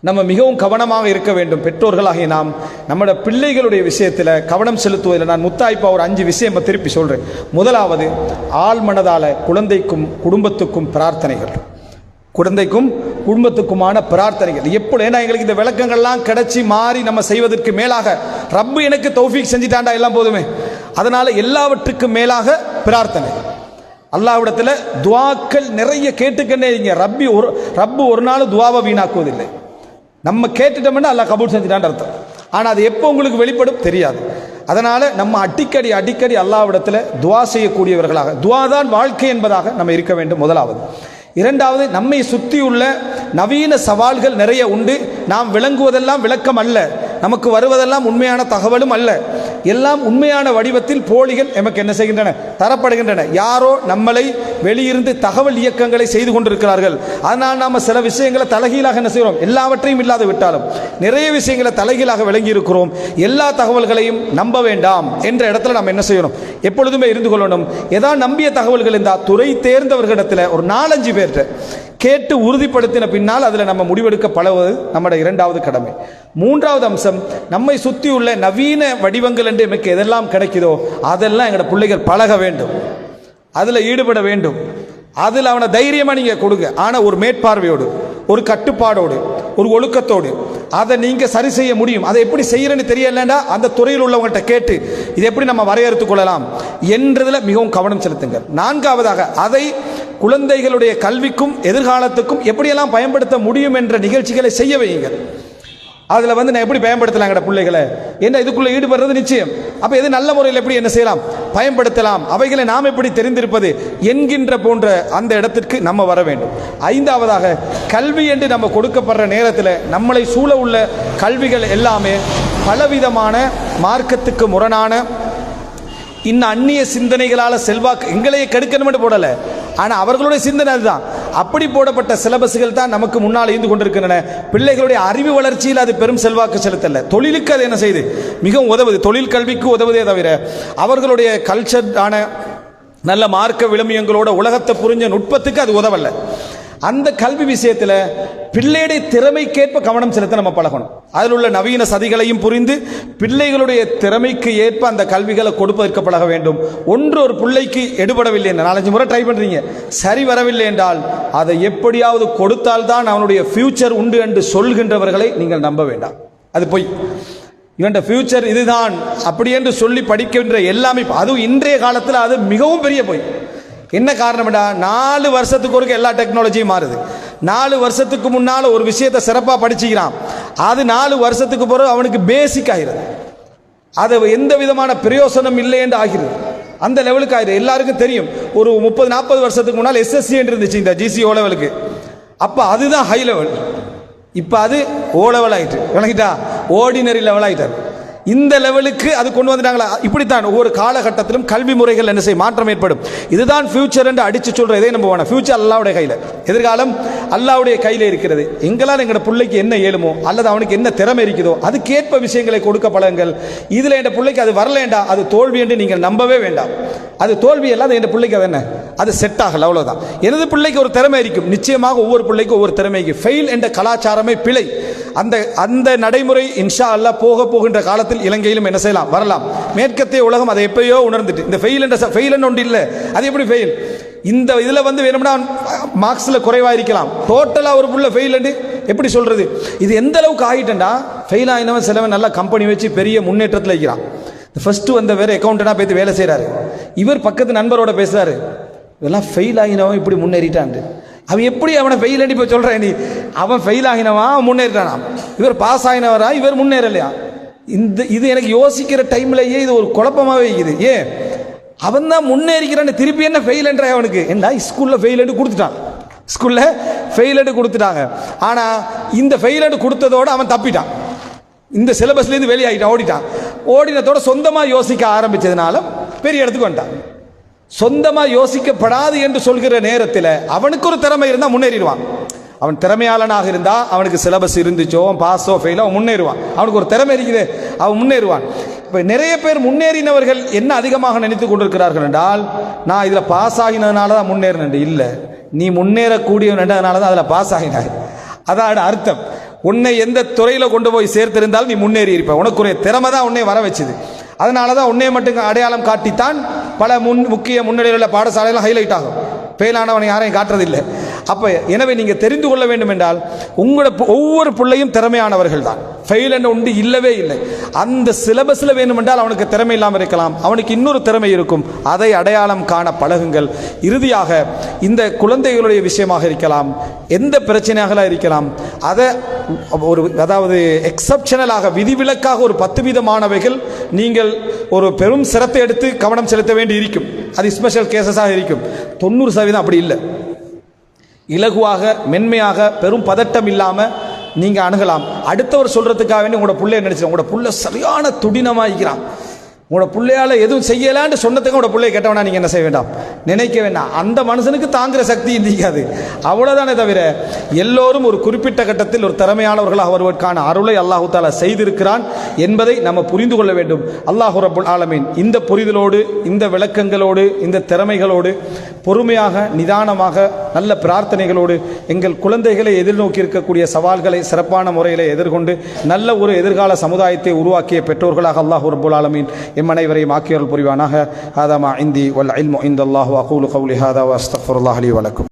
நம்ம மிகவும் கவனமாக இருக்க வேண்டும். பெற்றோர்களாகிய நாம் நம்மளோட பிள்ளைகளுடைய விஷயத்தில் கவனம் செலுத்துவதில் நான் முத்தாய்ப்பா ஒரு அஞ்சு விஷயம் திருப்பி சொல்கிறேன் முதலாவது ஆழ்மனதால குழந்தைக்கும் குடும்பத்துக்கும் பிரார்த்தனைகள். குழந்தைக்கும் குடும்பத்துக்குமான பிரார்த்தனைகள். எப்படி? ஏன்னா எங்களுக்கு இந்த விளக்கங்கள்லாம் கிடைச்சி மாறி நம்ம செய்வதற்கு மேலாக ரப்பு எனக்கு தௌஃபீக் செஞ்சுட்டாண்டா எல்லாம் போதுமே. அதனால் எல்லாவற்றுக்கும் மேலாக பிரார்த்தனை. அல்லாவிடத்தில் துவாக்கள் நிறைய கேட்டுக்கண்டே இங்க ரப்பி ஒரு ரப்பு ஒரு நாள் துவாவை வீணாக்குவதில்லை. நம்ம கேட்டுட்டோம்னா அல்லாஹ் கபூல் செஞ்சுட்டான்னு அர்த்தம். ஆனால் அது எப்போ உங்களுக்கு வெளிப்படும்? தெரியாது. அதனால் நம்ம அடிக்கடி அடிக்கடி அல்லாவிடத்தில் துவா செய்யக்கூடியவர்களாக துவா தான் வாழ்க்கை என்பதாக நம்ம இருக்க வேண்டும் முதலாவது. இரண்டாவது நம்மை சுற்றியுள்ள நவீன சவால்கள் நிறைய உண்டு. நாம் விளங்குவதெல்லாம் விளக்கம் அல்ல. நமக்கு வருவதெல்லாம் உண்மையான தகவலும் அல்ல. எல்லாம் உண்மையான வடிவத்தில் போலிகள் எமக்கு என்ன செய்கின்றன? தரப்படுகின்றன. யாரோ நம்மளை வெளியிருந்து தகவல் இயக்கங்களை செய்து கொண்டிருக்கிறார்கள். அதனால் நாம் சில விஷயங்களை தலைகீழாக என்ன செய்கிறோம்? எல்லாவற்றையும் இல்லாது விட்டாலும் நிறைய விஷயங்களை தலைகீழாக விளங்கி இருக்கிறோம் எல்லா தகவல்களையும் நம்ப வேண்டாம் என்ற இடத்துல நம்ம என்ன செய்யணும்? எப்பொழுதுமே இருந்து கொள்ளணும். ஏதாவது நம்பிய தகவல்கள் இருந்தால் துறை தேர்ந்தவர்களிடத்தில் ஒரு நாலஞ்சு பேர்கிட்ட கேட்டு உறுதிப்படுத்தின பின்னால் அதில் நம்ம முடிவெடுக்க பழகுவது நம்முடைய இரண்டாவது கடமை. மூன்றாவது அம்சம் நம்மை சுற்றியுள்ள நவீன வடிவங்கள் என்று எமக்கு எதெல்லாம் கிடைக்குதோ அதெல்லாம் எங்களோட பிள்ளைகள் பழக வேண்டும். அதில் ஈடுபட வேண்டும். அதில் அவனை தைரியமாக நீங்கள் கொடுங்க. ஆனால் ஒரு மேற்பார்வையோடு ஒரு கட்டுப்பாடோடு ஒரு ஒழுக்கத்தோடு அதை நீங்கள் சரி செய்ய முடியும். அதை எப்படி செய்கிறேன்னு தெரியலண்டா அந்த துறையில் உள்ளவங்கள்ட்ட கேட்டு இதை எப்படி நம்ம வரையறுத்துக் கொள்ளலாம் என்றதில் மிகவும் கவனம் செலுத்துங்கள். நான்காவதாக அதை குழந்தைகளுடைய கல்விக்கும் எதிர்காலத்துக்கும் எப்படியெல்லாம் பயன்படுத்த முடியும் என்ற நிகழ்ச்சிகளை செய்ய வையுங்கள். அதில் வந்து நான் எப்படி பயன்படுத்தலாங்கட பிள்ளைகளை? என்ன இதுக்குள்ள ஈடுபடுறது நிச்சயம். அப்போ எது நல்ல முறையில் எப்படி என்ன செய்யலாம்? பயன்படுத்தலாம். அவைகளை நாம் எப்படி தெரிந்திருப்பது என்கின்ற போன்ற அந்த இடத்திற்கு நம்ம வர வேண்டும். ஐந்தாவதாக கல்வி என்று நம்ம கொடுக்கப்படுற நேரத்தில் நம்மளை சூழ உள்ள கல்விகள் எல்லாமே பலவிதமான மார்க்கத்துக்கு முரணான இன்னும் அந்நிய சிந்தனைகளால் செல்வாக்கு எங்களையே கெடுக்கணும்னு போடலை. ஆனால் அவர்களுடைய சிந்தனை அதுதான். அப்படி போடப்பட்ட சிலபஸ்கள் தான் நமக்கு முன்னால் இருந்து கொண்டிருக்கின்றன. பிள்ளைகளுடைய அறிவு வளர்ச்சியில் அது பெரும் செல்வாக்கு செலுத்தல. தொழிலுக்கு அது என்ன செய்யுது மிகவும் உதவுது. தொழில் கல்விக்கு உதவுதே தவிர அவர்களுடைய கல்ச்சர் ஆன நல்ல மார்க்க விளம்பியங்களோட உலகத்தை புரிஞ்ச நுட்பத்துக்கு அது உதவல்ல அந்த கல்வி விஷயத்தில் பிள்ளையுடைய திறமைக்கேற்ப கவனம் செலுத்த நம்ம பழகணும். அதில் உள்ள நவீன சதிகளையும் புரிந்து பிள்ளைகளுடைய திறமைக்கு ஏற்ப அந்த கல்விகளை கொடுப்பதற்கு பழக வேண்டும். ஒன்று ஒரு பிள்ளைக்கு எடுபடவில்லை நாலஞ்சு முறை ட்ரை பண்ணுறீங்க சரி வரவில்லை என்றால் அதை எப்படியாவது கொடுத்தால்தான் அவனுடைய ஃபியூச்சர் உண்டு என்று சொல்கின்றவர்களை நீங்கள் நம்ப வேண்டாம். அது பொய். இவன் ஃபியூச்சர் இதுதான் அப்படி என்று சொல்லி படிக்கின்ற எல்லாமே அதுவும் இன்றைய காலத்தில் அது மிகவும் பெரிய பொய். என்ன காரணம்டா நாலு வருஷத்துக்கு ஒருக்க எல்லா டெக்னாலஜியும் மாறுது. நாலு வருஷத்துக்கு முன்னால் ஒரு விஷயத்தை சிறப்பாக படிச்சுக்கிறான். அது நாலு வருஷத்துக்கு பிறகு அவனுக்கு பேசிக் ஆகிறது அது எந்த விதமான பிரயோசனம் இல்லை என்று ஆகிறது அந்த லெவலுக்கு ஆயிரு எல்லாருக்கும் தெரியும். ஒரு முப்பது நாற்பது வருஷத்துக்கு முன்னால் எஸ்எஸ்சி என்று இருந்துச்சு இந்த ஜிசிஓ லெவலுக்கு அப்போ அதுதான் ஹை லெவல் இப்போ அது ஓ லெவல் ஆகிட்டு விளங்கிட்டா? ஓர்டினரி லெவல் ஆகிட்டார் இந்த லெவலுக்கு அது கொண்டு வந்துட்டாங்களா? இப்படித்தான். ஒவ்வொரு காலகட்டத்திலும் கல்வி முறைகள் என்ன செய்யும்? மாற்றம் ஏற்படும். இதுதான் ஃபியூச்சர் என்று அடித்து சொல்கிற இதே நம்ம வேணாம். ஃபியூச்சர் அல்லாவுடைய கையில். எதிர்காலம் அல்லாவுடைய கையில் இருக்கிறது. எங்களால் எங்களோட பிள்ளைக்கு என்ன ஏழுமோ அல்லது அவனுக்கு என்ன திறமை இருக்குதோ அதுக்கேற்ப விஷயங்களை கொடுக்க பழங்கள். இதில் என் பிள்ளைக்கு அது வரலேண்டா? அது தோல்வி என்று நீங்கள் நம்பவே வேண்டாம். அது தோல்வி எல்லாம் என் பிள்ளைக்கு அது என்ன? அது செட் ஆகல அவ்வளோதான் எனது பிள்ளைக்கு ஒரு திறமை இருக்கும். நிச்சயமாக ஒவ்வொரு பிள்ளைக்கும் ஒவ்வொரு திறமைக்கு. ஃபெயில் என்ற கலாச்சாரமே பிழை. அந்த அந்த நடைமுறை இன்ஷா அல்லா போக போகின்ற காலத்தில் இலங்கையிலும் என்ன செய்யலாம்? வரலாம். மேற்கத்திய உலகம் அதை எப்பயோ உணர்ந்துட்டு இந்த ஃபெயில் என்ற ஃபெயில் ஒன்று இல்லை. அது எப்படி ஃபெயில் இந்த இதில் வந்து வேணும்னா மார்க்ஸில் குறைவாக இருக்கலாம் டோட்டலாக ஒரு புள்ள ஃபெயில் எப்படி சொல்கிறது இது எந்த அளவுக்கு ஆகிட்டேன்னா ஃபெயில் ஆகினவன் சிலவன் நல்லா கம்பெனி வச்சு பெரிய முன்னேற்றத்தில் இருக்கிறான். ஃபர்ஸ்ட் வந்த வேறு அக்கௌண்டனாக போய்த்து வேலை செய்கிறாரு இவர் பக்கத்து நண்பரோட பேசுகிறாரு இதெல்லாம் ஃபெயில் ஆகினவன் இப்படி முன்னேறிட்டான் அவன் எப்படி அவனை ஃபெயில் அடி போய் சொல்கிறேன் நீ? அவன் ஃபெயில் ஆகினவன் அவன் முன்னேறிட்டானா. இவர் பாஸ் ஆகினவரா? இவர் முன்னேறலையா? இந்த இது எனக்கு யோசிக்கிற டைம்லேயே இது ஒரு குழப்பமாகவே இருக்குது. ஏன்? அவன் தான் முன்னேறிக்கிறான்னு திருப்பி என்ன ஃபெயில் அவனுக்கு? என்ன ஸ்கூலில் ஃபெயில் கொடுத்துட்டான். ஸ்கூலில் ஃபெயிலண்டு கொடுத்துட்டாங்க. ஆனால் இந்த ஃபெயிலண்டு கொடுத்ததோடு கொடுத்ததோட அவன் தப்பிட்டான். இந்த சிலபஸ்லேருந்து வெளியாகிட்டான் ஓடிட்டான். ஓடினத்தோட சொந்தமாக யோசிக்க ஆரம்பித்ததுனால பெரிய இடத்துக்கு வந்துட்டான். சொந்தமாக யோசிக்கப்படாது என்று சொல்கிற நேரத்தில் அவனுக்கு ஒரு திறமை இருந்தால் முன்னேறிடுவான். அவன் திறமையாளனாக இருந்தால் அவனுக்கு சிலபஸ் இருந்துச்சோ அவன் பாஸோ ஃபெயிலோ அவன் முன்னேறுவான். அவனுக்கு ஒரு திறமை இருக்குது அவன் முன்னேறுவான். இப்போ நிறைய பேர் முன்னேறினவர்கள் என்ன அதிகமாக நினைத்து கொண்டிருக்கிறார்கள் என்றால் நான் இதில் பாஸ் ஆகினதுனால தான் முன்னேறினேன் இல்லை. நீ முன்னேறக்கூடியவன்றதுனால தான் அதில் பாஸ் ஆகினாய். அதான் அர்த்தம். உன்னை எந்த துறையில் கொண்டு போய் சேர்த்திருந்தால் நீ முன்னேறி இருப்ப. உனக்குரிய திறமை தான் உன்னை வர வச்சுது அதனால தான் உன்னை மட்டும் அடையாளம் காட்டித்தான் பல முன் முக்கிய முன்னணியில் உள்ள பாடசாலைகள் ஹைலைட் ஆகும் ஃபெயிலானவன் யாரையும் காட்டுறதில்லை. அப்போ எனவே நீங்கள் தெரிந்து கொள்ள வேண்டும் என்றால் உங்களோட பு- ஒவ்வொரு பிள்ளையும் திறமையானவர்கள் தான். ஃபெயில் என்ற உண்டு இல்லவே இல்லை. அந்த சிலபஸில் வேண்டுமென்றால் அவனுக்கு திறமை இல்லாமல் இருக்கலாம். அவனுக்கு இன்னொரு திறமை இருக்கும். அதை அடையாளம் காண பழகுங்கள். இறுதியாக இந்த குழந்தைகளுடைய விஷயமாக இருக்கலாம். எந்த பிரச்சனையாக இருக்கலாம். அதை ஒரு அதாவது எக்ஸப்ஷனலாக விதிவிலக்காக ஒரு பத்து விதமானவைகள் நீங்கள் ஒரு பெரும் சிரத்தை எடுத்து கவனம் செலுத்த வேண்டி இருக்கும் அது ஸ்பெஷல் கேசஸாக இருக்கும். தொண்ணூறு சதவீதம் அப்படி இல்லை. இலகுவாக மென்மையாக பெரும் பதட்டம் இல்லாமல் நீங்கள் அணுகலாம். அடுத்தவர் சொல்கிறதுக்காக வேண்டி உங்களோட பிள்ளைய நினச்சிடும் உங்களோட புள்ள சரியான துடினமாகிக்கிறான் உங்களோட பிள்ளையால் எதுவும் செய்யலான்னு சொன்னதுக்கு உங்களோட பிள்ளைய கேட்டவனா நீங்கள் என்ன செய்ய வேண்டாம்? நினைக்க வேண்டாம். அந்த மனுஷனுக்கு தாங்குற சக்தி இந்திக்காது. அவ்வளோதானே தவிர எல்லோரும் ஒரு குறிப்பிட்ட கட்டத்தில் ஒரு திறமையானவர்களாக வருவதற்கான அருளை அல்லாஹு தாலா செய்திருக்கிறான் என்பதை நம்ம புரிந்து கொள்ள வேண்டும். அல்லாஹு ரபுல் ஆலமீன் இந்த புரிதலோடு இந்த விளக்கங்களோடு இந்த திறமைகளோடு பொறுமையாக நிதானமாக நல்ல பிரார்த்தனைகளோடு எங்கள் குழந்தைகளை எதிர்நோக்கி இருக்கக்கூடிய சவால்களை சிறப்பான முறையில் எதிர்கொண்டு நல்ல ஒரு எதிர்கால சமுதாயத்தை உருவாக்கிய பெற்றோர்களாக அல்லாஹ் ரபுல் ஆலமீன். எம் அனைவரையும் ஆக்கியவர்கள் புரிவானாக. ஆதாமா இந்தி வல் அல்மோ இந்த அல்லாஹு அகூலு கவுலி ஹாதா அஸ்தஃபுல்லாஹ் அலி வழக்கம்